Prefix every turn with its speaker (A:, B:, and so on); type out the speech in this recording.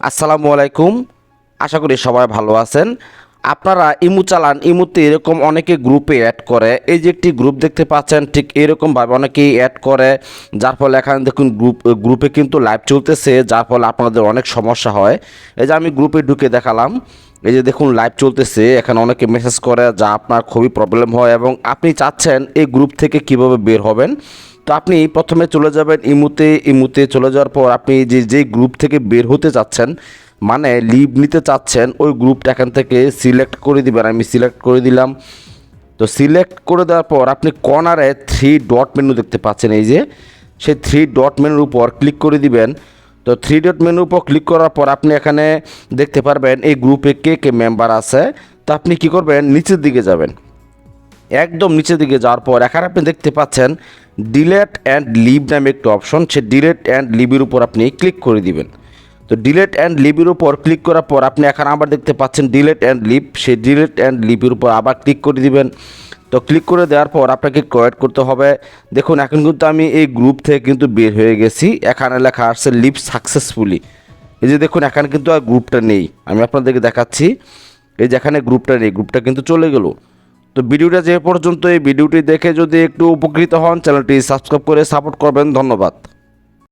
A: আসসালামু আলাইকুম। আশা করি সবাই ভালো আছেন। আপনারা ইমু চালান, ইমুতে এরকম অনেকে গ্রুপে অ্যাড করে। এই যে একটি গ্রুপ দেখতে পাচ্ছেন, ঠিক এরকমভাবে অনেকেই অ্যাড করে। যার ফলে এখানে দেখুন গ্রুপ গ্রুপে কিন্তু লাইভ চলতেছে, যার ফলে আপনাদের অনেক সমস্যা হয়। এই যে আমি গ্রুপে ঢুকে দেখালাম, এই যে দেখুন লাইভ চলতেছে, এখানে অনেকে মেসেজ করে, যা আপনার খুবই প্রবলেম হয় এবং আপনি চাচ্ছেন এই গ্রুপ থেকে কীভাবে বের হবেন। তো আপনি প্রথমে চলে যাবেন ইমুতে ইমুতে চলে যাওয়ার পর আপনি যে যেই গ্রুপ থেকে বের হতে চাচ্ছেন মানে লিভ নিতে চাচ্ছেন, ওই গ্রুপটা এখান থেকে সিলেক্ট করে দিবেন। আমি সিলেক্ট করে দিলাম। তো সিলেক্ট করে দেওয়ার পর আপনি কর্নারে থ্রি ডট মেনু দেখতে পাচ্ছেন, এই যে। সেই থ্রি ডট মেনুর উপর ক্লিক করে দিবেন। তো থ্রি ডট মেনুর উপর ক্লিক করার পর আপনি এখানে দেখতে পারবেন, এই গ্রুপে কে কে মেম্বার আছে। তো আপনি কি করবেন, নিচের দিকে যাবেন। একদম নিচের দিকে যাওয়ার পর, এখানে আপনি দেখতে পাচ্ছেন ডিলেট অ্যান্ড লিভ নামে একটি অপশন সে ডিলেট অ্যান্ড লিভের উপর আপনি ক্লিক করে দিবেন। তো ডিলেট অ্যান্ড লিভের উপর ক্লিক করার পর আপনি এখানে আবার দেখতে পাচ্ছেন ডিলেট অ্যান্ড লিভ সেই ডিলেট অ্যান্ড লিভের উপর আবার ক্লিক করে দিবেন। তো ক্লিক করে দেওয়ার পর আপনাকে কোয়েট করতে হবে। দেখুন, এখন কিন্তু আমি এই গ্রুপ থেকে কিন্তু বের হয়ে গেছি। এখানে লেখা আসছে লিভ সাকসেসফুলি এই যে দেখুন, এখানে কিন্তু আর গ্রুপটা নেই। আমি আপনাদেরকে দেখাচ্ছি। এই যেখানে গ্রুপটা নেই গ্রুপটা কিন্তু চলে গেল। তো ভিডিওটা যে পর্যন্ত এই ভিডিওটি দেখে যদি একটু উপকৃত হন, চ্যানেলটি সাবস্ক্রাইব করে সাপোর্ট করবেন। ধন্যবাদ।